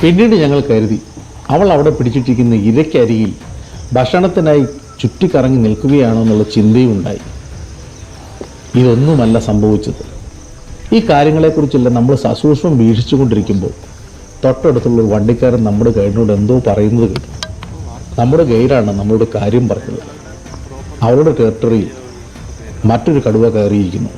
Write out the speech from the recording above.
പിന്നീട് ഞങ്ങൾ കരുതി അവൾ അവിടെ പിടിച്ചിട്ടിരിക്കുന്ന ഇരയ്ക്കരികിൽ ഭക്ഷണത്തിനായി ചുറ്റിക്കറങ്ങി നിൽക്കുകയാണോ എന്നുള്ള ചിന്തയും ഉണ്ടായി. ഇതൊന്നുമല്ല സംഭവിച്ചത്. ഈ കാര്യങ്ങളെക്കുറിച്ചല്ല നമ്മൾ സസൂക്ഷ്മം വീക്ഷിച്ചുകൊണ്ടിരിക്കുമ്പോൾ തൊട്ടടുത്തുള്ള ഒരു വണ്ടിക്കാരൻ നമ്മുടെ ഗൈഡിനോട് എന്തോ പറയുന്നത് കേട്ടു. നമ്മുടെ ഗൈഡാണ് നമ്മളോട് കാര്യം പറഞ്ഞത്. അവളുടെ ടെറിട്ടറിയിൽ മറ്റൊരു കടുവ കയറിയിരിക്കുന്നു.